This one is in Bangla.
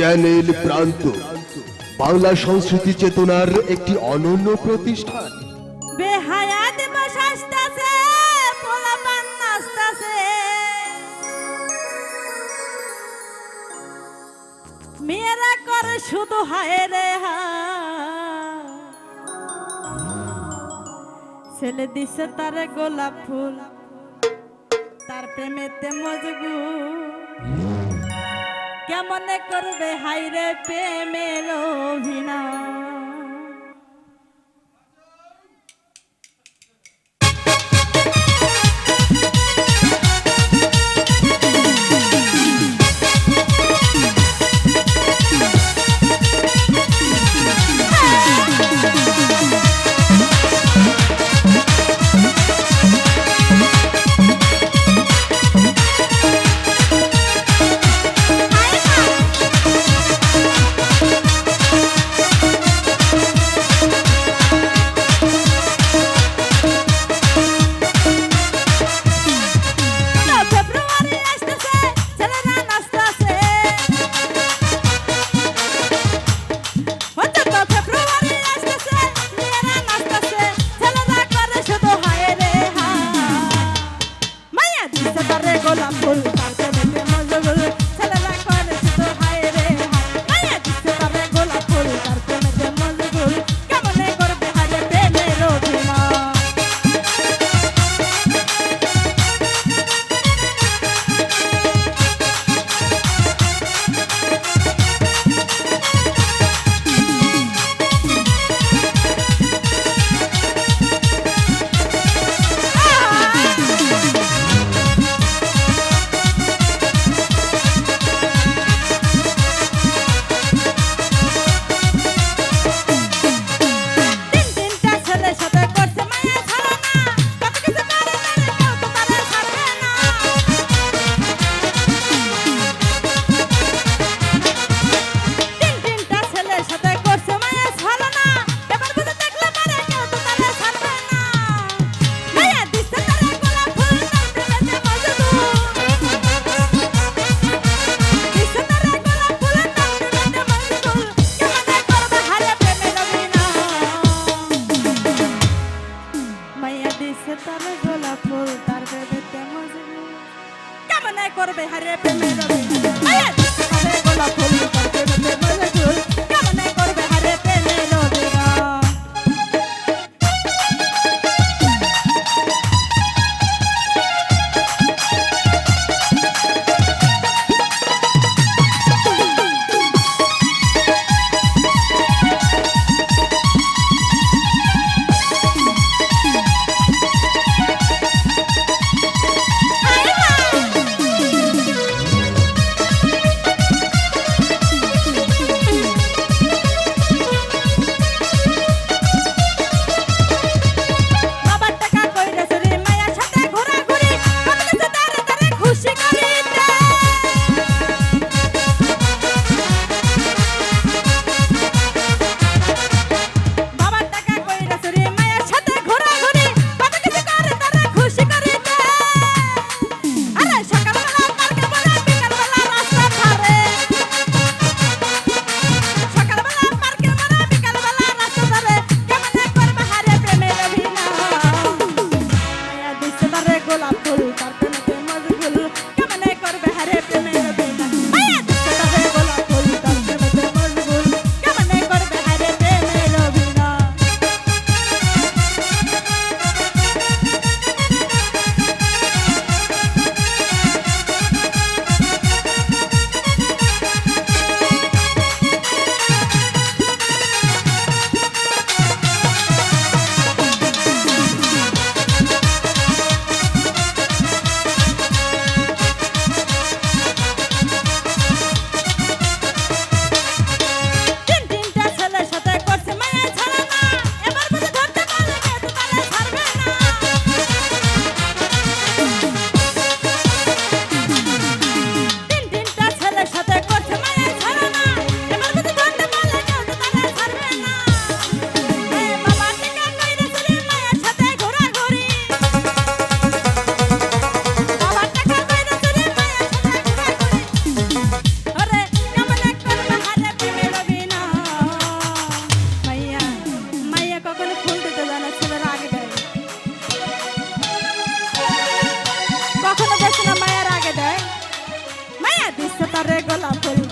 চ্যানেল প্রান্ত। বাংলা সংস্কৃতি চেতনার একটি অনন্য প্রতিষ্ঠান। মেয়েরা করে শুধু হায় রে হা। ছেলে দিছে তার গোলাপ ফুল, তার প্রেমেতে মজগুল কেমন করবে হাইরে প্রেমের অভিনয় গোলাপ ফুল arrepentimiento. apple.